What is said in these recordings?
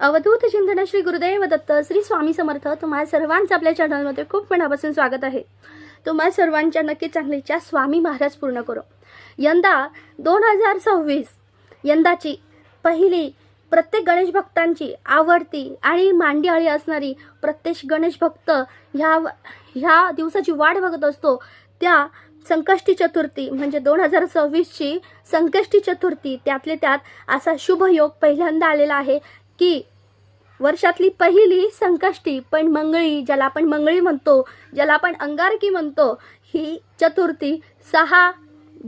अवधूत चिंतन श्री गुरुदेव दत्त श्री स्वामी समर्थ. तुम्हाला सर्वांचं आपल्या चॅनलमध्ये खूप मनापासून स्वागत आहे. तुम्हाला सर्वांच्या नक्की चांगलीच्या स्वामी महाराज पूर्ण करो. यंदा दोन हजार सव्वीस यंदाची पहिली प्रत्येक गणेश भक्तांची आवडती आणि मांडीआळी असणारी प्रत्येक गणेश भक्त ह्या ह्या दिवसाची वाट बघत असतो. त्या संकष्टी चतुर्थी म्हणजे दोन हजार सव्वीसची संकष्टी चतुर्थी त्यातले त्यात असा शुभ योग पहिल्यांदा आलेला आहे. की वर्षातली पहिली संकष्टी पण मंगळी ज्याला आपण मंगळी म्हणतो ज्याला आपण अंगारकी म्हणतो ही चतुर्थी सहा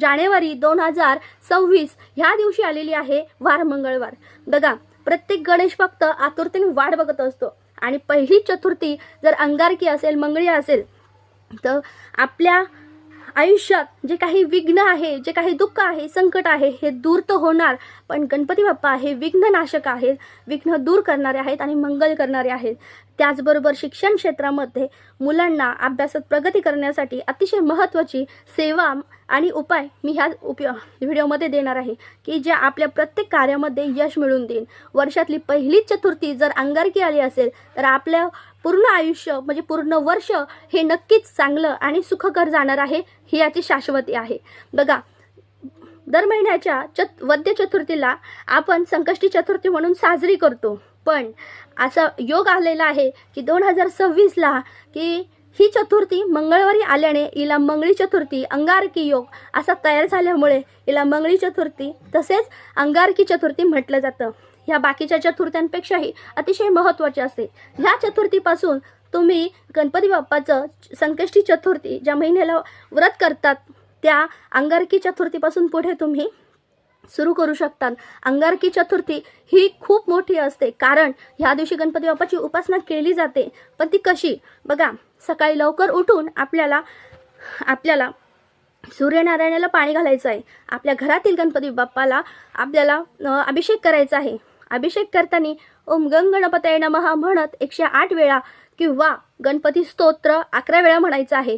जानेवारी दोन हजार सव्वीस ह्या दिवशी आलेली आहे वार मंगळवार. बघा प्रत्येक गणेश भक्त आतुरतेने वाट बघत असतो. आणि पहिली चतुर्थी जर अंगारकी असेल मंगळी असेल तर आपल्या आयुष्यात जे काही विघ्न आहे जे काही दुःख आहे संकट आहे हे दूर तर होणार. पण गणपती बाप्पा हे विघ्ननाशक आहेत. विघ्न दूर करणारे आहेत आणि मंगल करणारे आहेत. त्याचबरोबर शिक्षण क्षेत्रामध्ये मुलांना अभ्यासात प्रगती करण्यासाठी अतिशय महत्त्वाची सेवा आणि उपाय मी ह्या उपयो व्हिडिओमध्ये देणार आहे की ज्या आपल्या प्रत्येक कार्यामध्ये यश मिळून देईन वर्षातली पहिलीच चतुर्थी जर अंगारकी आली असेल तर आपल्या पूर्ण आयुष्य म्हणजे पूर्ण वर्ष हे नक्कीच चांगलं आणि सुखकर जाणार आहे ही याची शाश्वती आहे. बघा दर महिन्याच्या चत वद्य चतुर्थीला आपण संकष्टी चतुर्थी म्हणून साजरी करतो. पण असा योग आलेला आहे की दोन हजार सव्वीसला की ही चतुर्थी मंगळवारी आल्याने हिला मंगळी चतुर्थी अंगारकी योग असा तयार झाल्यामुळे हिला मंगळी चतुर्थी तसेच अंगारकी चतुर्थी म्हटलं जातं. ह्या बाकीच्या चतुर्थ्यांपेक्षाही अतिशय महत्त्वाचे असते. ह्या चतुर्थीपासून तुम्ही गणपती बाप्पाचं संकष्टी चतुर्थी ज्या महिन्याला व्रत करतात त्या अंगारकी चतुर्थीपासून पुढे तुम्ही सुरू करू शकतात. अंगारकी चतुर्थी ही खूप मोठी असते. कारण ह्या दिवशी गणपती बाप्पाची उपासना केली जाते. पण ती कशी? बघा सकाळी लवकर उठून आपल्याला आपल्याला सूर्यनारायणाला पाणी घालायचं आहे. आपल्या घरातील गणपती बाप्पाला आपल्याला अभिषेक करायचा आहे. अभिषेक करताना ओम गंग गणपतय नमः म्हणत एकशे आठ वेळा किंवा गणपती स्तोत्र अकरा वेळा म्हणायचं आहे.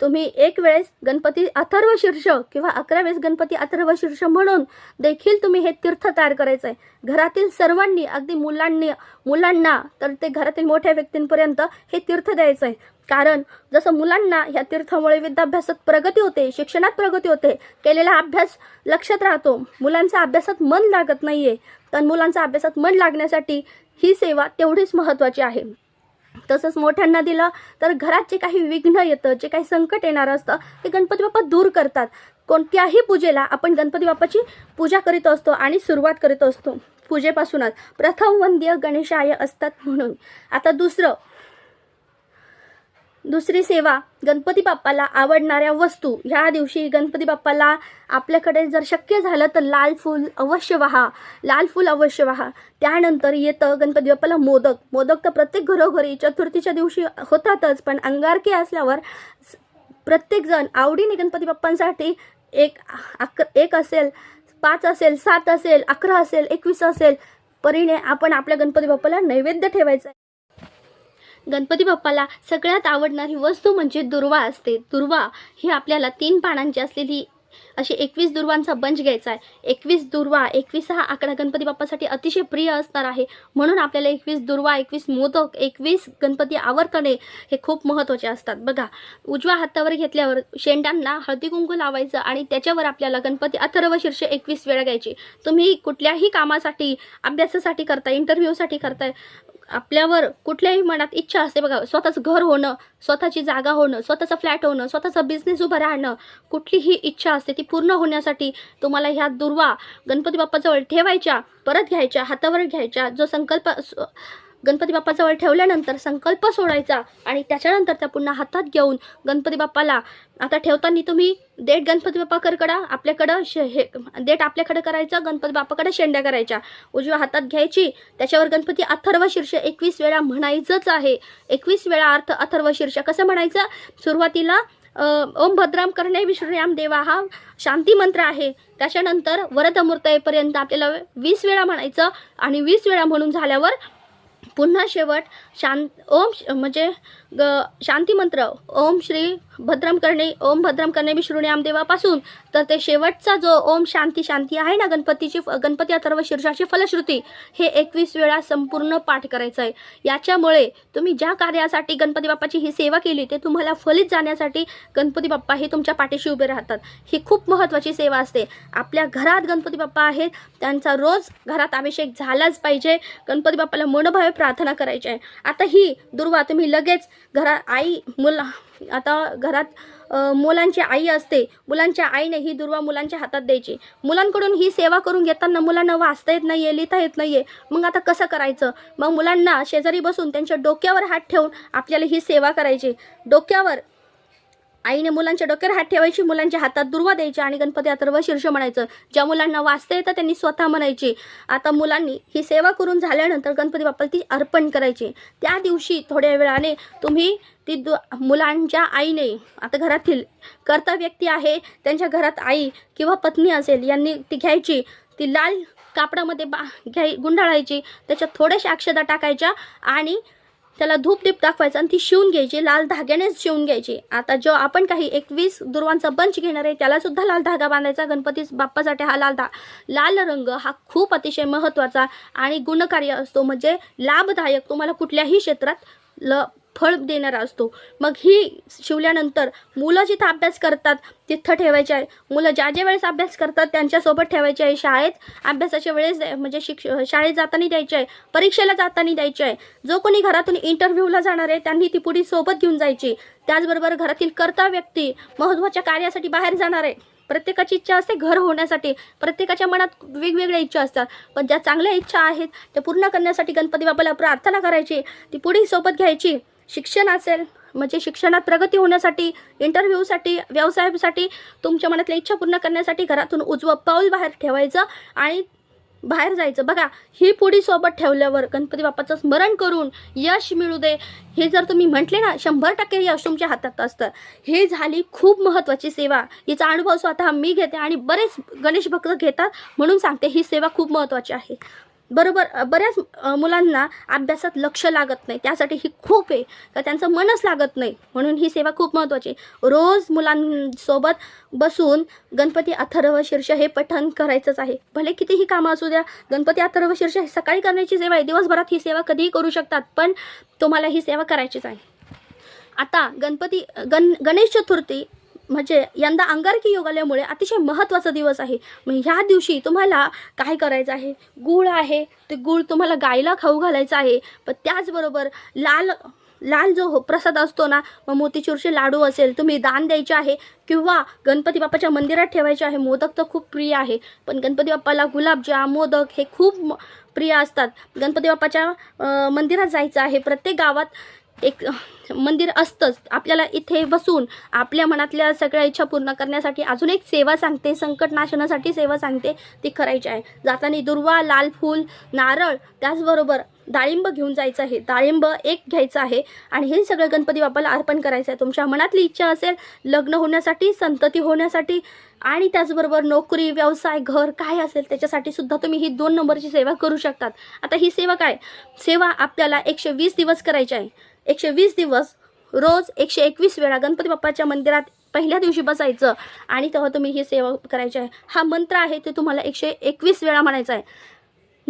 तुम्ही एक वेळेस गणपती अथर्व शीर्ष किंवा अकरा वेळेस गणपती अथर्व शीर्ष म्हणून देखील तुम्ही हे तीर्थ तयार करायचं आहे. घरातील सर्वांनी अगदी मुलांनी मुलांना तर ते घरातील मोठ्या व्यक्तींपर्यंत हे तीर्थ द्यायचं आहे. कारण जसं मुलांना ह्या तीर्थामुळे विद्याभ्यासात प्रगती होते शिक्षणात प्रगती होते केलेला अभ्यास लक्षात राहतो. मुलांचा अभ्यासात मन लागत नाही आहे तर मुलांचा अभ्यासात मन लागण्यासाठी ही सेवा तेवढीच महत्त्वाची आहे. तसंच मोठ्यांना दिलं तर घरात जे काही विघ्न येतं जे काही संकट येणारं असतं ते गणपती बाप्पा दूर करतात. कोणत्याही पूजेला आपण गणपती बाप्पाची पूजा करीत असतो आणि सुरुवात करीत असतो. पूजेपासूनच प्रथम वंद्य गणेशाय असतात म्हणून. आता दुसरं दुसरी सेवा गणपती बाप्पाला आवडणाऱ्या वस्तू. ह्या दिवशी गणपती बाप्पाला आपल्याकडे जर शक्य झालं तर लाल फूल अवश्य व्हा. लाल फूल अवश्य व्हा. त्यानंतर येतं गणपती बाप्पाला मोदक. मोदक तर प्रत्येक घरोघरी चतुर्थीच्या दिवशी होतातच पण अंगारकी असल्यावर प्रत्येकजण आवडीने गणपती बाप्पांसाठी एक अक एक असेल पाच असेल सात असेल अकरा असेल एकवीस असेल परीने आपण आपल्या गणपती बाप्पाला नैवेद्य ठेवायचं आहे. गणपती बाप्पाला सगळ्यात आवडणारी वस्तू म्हणजे दुर्वा असते. दुर्वा ही आपल्याला तीन पानांची असलेली अशी एकवीस दुर्वांचा बंच घ्यायचा आहे. एकवीस दुर्वा एकवीस हा आकडा गणपती बाप्पासाठी अतिशय प्रिय असणार आहे. म्हणून आपल्याला एकवीस दुर्वा एकवीस मोदक एकवीस गणपती आवर्तने हे खूप महत्त्वाचे असतात. बघा उजव्या हातावर घेतल्यावर शेंडांना हळदी कुंकू लावायचं आणि त्याच्यावर आपल्याला गणपती अथर्व शीर्ष एकवीस वेळा घ्यायची. तुम्ही कुठल्याही कामासाठी अभ्यासासाठी करताय इंटरव्ह्यूसाठी करताय आपल्यावर कुठल्याही मनात इच्छा असते बघा स्वतःचं घर होणं स्वतःची जागा होणं स्वतःचा फ्लॅट होणं स्वतःचा बिझनेस उभं राहणं कुठलीही इच्छा असते ती पूर्ण होण्यासाठी तुम्हाला ह्या दुर्वा गणपती बाप्पाजवळ ठेवायच्या परत घ्यायच्या हातावर घ्यायच्या जो संकल्प गणपती बाप्पाजवळ ठेवल्यानंतर संकल्प सोडायचा आणि त्याच्यानंतर त्या पुन्हा हातात घेऊन गणपती बाप्पाला आता ठेवताना तुम्ही देठ गणपती बाप्पाकडं आपल्याकडं शे हे देठ आपल्याकडे करायचं गणपती बाप्पाकडे शेंड्या करायच्या. उजव्या हातात घ्यायची त्याच्यावर गणपती अथर्व शीर्ष एकवीस वेळा म्हणायचंच आहे. एकवीस वेळा अर्थ अथर्व शीर्ष कसं म्हणायचं? सुरुवातीला ओम भद्राम करणे विष्णुराम देवा हा शांती मंत्र आहे. त्याच्यानंतर वरदमूर्तयेपर्यंत आपल्याला वीस वेळा म्हणायचं आणि वीस वेळा म्हणून झाल्यावर पुन्हा शेवट शांत ओम श- म्हणजे ग शांती मंत्र ओम श्री भद्रम करणे ओम भद्रम करणे विष्णुयाम देवापासून. तर ते शेवटचा जो ओम शांती शांती आहे ना गणपतीची गणपती अथर्व शीर्षाची फलश्रुती हे एकवीस वेळा संपूर्ण पाठ करायचं आहे. याच्यामुळे तुम्ही ज्या कार्यासाठी गणपती बाप्पाची ही सेवा केली ते तुम्हाला फलित जाण्यासाठी गणपती बाप्पा हे तुमच्या पाठीशी उभे राहतात. ही खूप महत्त्वाची सेवा असते. आपल्या घरात गणपती बाप्पा आहेत त्यांचा रोज घरात अभिषेक झालाच पाहिजे. गणपती बाप्पाला मनोभावे प्रार्थना करायची आहे. आता ही दुर्वा तुम्ही लगेच घरा आई मुला आता घरात मुलांची आई असते मुलांच्या आईने ही दुर्वा मुलांच्या हातात द्यायची. मुलांकडून ही सेवा करून घेताना मुलांना वाचता येत नाही आहे लिहिता येत नाही आहे मग आता कसं करायचं? मग मुलांना शेजारी बसून त्यांच्या डोक्यावर हात ठेवून आपल्याला ही सेवा करायची. डोक्यावर आईने मुलांच्या डोक्यावर हात ठेवायची मुलांच्या हातात दुर्वा द्यायची आणि गणपती अथर्व शीर्ष म्हणायचं. ज्या मुलांना वाचता येतं त्यांनी स्वतः म्हणायची. आता मुलांनी ही सेवा करून झाल्यानंतर गणपती बाप्पाला ती अर्पण करायची. त्या दिवशी थोड्या वेळाने तुम्ही ती दु मुलांच्या आईने आता घरातील कर्ता व्यक्ती आहे त्यांच्या घरात आई किंवा पत्नी असेल यांनी ती घ्यायची. ती लाल कापडामध्ये बा घ्याय गुंडाळायची. त्याच्यात थोड्याशा अक्षदा टाकायच्या आणि त्याला धूप दीप दाखवायचं आणि ती शिवून घ्यायची लाल धाग्यानेच शिवून घ्यायची. आता जो आपण काही एकवीस दुर्वांचा बंच घेणार आहे त्याला सुद्धा लाल धागा बांधायचा. गणपती बाप्पासाठी हा लाल धा लाल रंग हा खूप अतिशय महत्त्वाचा आणि गुणकार्य असतो. म्हणजे लाभदायक तुम्हाला कुठल्याही क्षेत्रात ल फळ देणारा असतो. मग ही शिवल्यानंतर मुलं जिथं अभ्यास करतात तिथं ठेवायचे आहे. मुलं ज्या ज्या वेळेस अभ्यास करतात त्यांच्यासोबत ठेवायचे आहे. शाळेत अभ्यासाच्या वेळेस म्हणजे शिक्ष शाळेत जाताना द्यायचे आहे. परीक्षेला जाताना द्यायचे आहे. जो कोणी घरातून इंटरव्ह्यूला जाणार आहे त्यांनी ती पुढे सोबत घेऊन जायची. त्याचबरोबर घरातील कर्ता व्यक्ती महत्त्वाच्या कार्यासाठी बाहेर जाणार आहे. प्रत्येकाची इच्छा असते घर होण्यासाठी. प्रत्येकाच्या मनात वेगवेगळ्या इच्छा असतात. पण ज्या चांगल्या इच्छा आहेत त्या पूर्ण करण्यासाठी गणपती बाबाला प्रार्थना करायची. ती पुढे सोबत घ्यायची. शिक्षण असेल म्हणजे शिक्षणात प्रगती होण्यासाठी इंटरव्ह्यूसाठी व्यवसायासाठी तुमच्या मनातल्या इच्छा पूर्ण करण्यासाठी घरातून उजवं पाऊल बाहेर ठेवायचं आणि बाहेर जायचं. बघा ही पुढीसोबत ठेवल्यावर गणपती बाप्पाचं स्मरण करून यश मिळू दे. हे जर तुम्ही म्हटले ना शंभर टक्के यश तुमच्या हातात असतं. हे झाली खूप महत्त्वाची सेवा. हिचा अनुभव स्वतः मी घेते आणि बरेच गणेश भक्त घेतात म्हणून सांगते ही सेवा खूप महत्त्वाची आहे. बरोबर बऱ्याच मुलांना अभ्यासात लक्ष लागत नाही. त्यासाठी ही खूप आहे. का त्यांचं मनच लागत नाही. म्हणून ही सेवा खूप महत्त्वाची रोज मुलांसोबत बसून गणपती अथर्व शीर्ष हे पठण करायचंच आहे. भले कितीही कामं असू द्या गणपती अथर्व शीर्ष हे सकाळी करण्याची सेवा आहे. दिवसभरात ही सेवा कधीही करू शकतात पण तुम्हाला ही सेवा करायचीच आहे. आता गणपती गण गणेश चतुर्थी म्हणजे यंदा अंगारकी योग आल्यामुळे अतिशय महत्त्वाचा दिवस आहे. मग ह्या दिवशी तुम्हाला काय करायचं आहे? गूळ आहे. ते गूळ तुम्हाला गायला खाऊ घालायचं आहे. पण त्याचबरोबर लाल लाल जो हो- प्रसाद असतो ना मग मोतीचूरचे लाडू असेल तुम्ही दान द्यायचे आहे किंवा गणपती बाप्पाच्या मंदिरात ठेवायचे आहे. मोदक तर खूप प्रिय आहे. पण गणपती बाप्पाला गुलाबजाम मोदक हे खूप प्रिय असतात. गणपती बाप्पाच्या मंदिरात जायचं आहे. प्रत्येक गावात एक मंदिर असतंच. आपल्याला इथे बसून आपल्या मनातल्या सगळ्या इच्छा पूर्ण करण्यासाठी अजून एक सेवा सांगते. संकट नाशनासाठी सेवा सांगते. ती करायची आहे. जाताना दुर्वा लाल फूल नारळ त्याचबरोबर डाळिंब घेऊन जायचं आहे. डाळिंब एक घ्यायचं आहे. आणि हे सगळं गणपती बाप्पाला अर्पण करायचं आहे. तुमच्या मनातली इच्छा असेल लग्न होण्यासाठी संतती होण्यासाठी आणि त्याचबरोबर नोकरी व्यवसाय घर काय असेल त्याच्यासाठी सुद्धा तुम्ही ही दोन नंबरची सेवा करू शकतात. आता ही सेवा काय? सेवा आपल्याला एकशे वीस दिवस करायची आहे. एकशे वीस दिवस रोज एकशे एकवीस वेळा गणपती बाप्पाच्या मंदिरात पहिल्या दिवशी बसायचं. आणि तेव्हा तुम्ही ही सेवा करायची आहे. हा मंत्र आहे ते तुम्हाला एकशे एकवीस वेळा म्हणायचा आहे.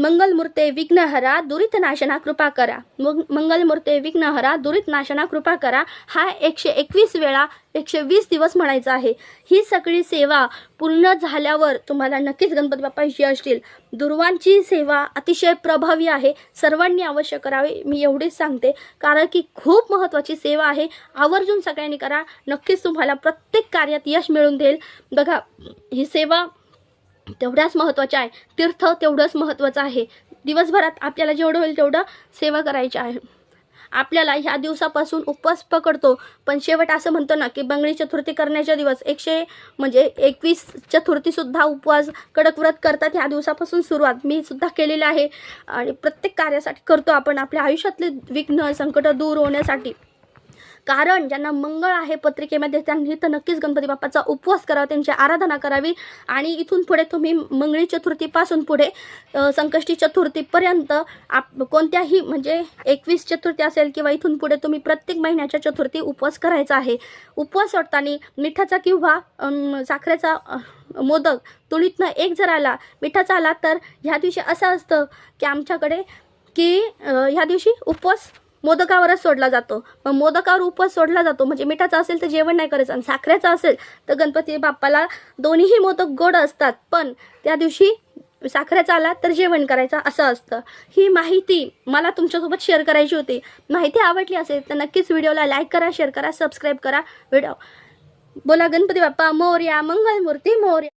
मंगलमूर्ते विघ्नहरा दुरित नाशना कृपा करा. मग मंगलमूर्ते विघ्नहरा दुरित नाशना कृपा करा. हा एकशे एकवीस वेळा एकशे वीस दिवस म्हणायचा आहे. ही सगळी सेवा पूर्ण झाल्यावर तुम्हाला नक्कीच गणपती बाप्पा यश असतील. दुर्वांची सेवा अतिशय प्रभावी आहे. सर्वांनी अवश्य करावी. मी एवढीच सांगते. कारण की खूप महत्त्वाची सेवा आहे. आवर्जून सगळ्यांनी करा. नक्कीच तुम्हाला प्रत्येक कार्यात यश मिळून देईल. बघा ही सेवा तेवढ्याच महत्त्वाच्या आहे. तीर्थ तेवढंच महत्त्वाचं आहे. दिवसभरात आपल्याला जेवढं होईल तेवढं सेवा करायची आहे. आपल्याला ह्या दिवसापासून उपवास पकडतो. पण शेवट असं म्हणतो ना की बंगळी चतुर्थी करण्याच्या दिवस. एकशे म्हणजे एकवीस चतुर्थीसुद्धा उपवास कडक व्रत करतात ह्या दिवसापासून सुरुवात. मी सुद्धा केलेली आहे. आणि प्रत्येक कार्यासाठी करतो आपण आपल्या आयुष्यातले विघ्न संकट दूर होण्यासाठी. कारण ज्यांना मंगळ आहे पत्रिकेमध्ये त्यांनी तर नक्कीच गणपती बाप्पाचा उपवास करावा त्यांची आराधना करावी. आणि इथून पुढे तुम्ही मंगळी चतुर्थीपासून पुढे संकष्टी चतुर्थीपर्यंत आप कोणत्याही म्हणजे एकवीस चतुर्थी असेल किंवा इथून पुढे तुम्ही प्रत्येक महिन्याच्या चतुर्थी उपवास करायचा आहे. उपवास सोडताना मिठाचा किंवा साखरेचा मोदक तुळीतनं एक जर आला मिठाचा आला तर ह्या दिवशी असं असतं की आमच्याकडे की ह्या दिवशी उपवास मोदकावरच सोडला जातो. मग मोदकावर उपवास सोडला जातो. म्हणजे मिठाचा असेल तर जेवण नाही करायचं आणि साखरेचा असेल तर गणपती बाप्पाला दोन्हीही मोदक गोड असतात. पण त्या दिवशी साखरेचा आला तर जेवण करायचं असं असतं. ही माहिती मला तुमच्यासोबत शेअर करायची होती. माहिती आवडली असेल तर नक्कीच व्हिडिओला लाईक करा शेअर करा सबस्क्राईब करा. व्हिडिओ बोला गणपती बाप्पा मोर्या मंगलमूर्ती मोर्या.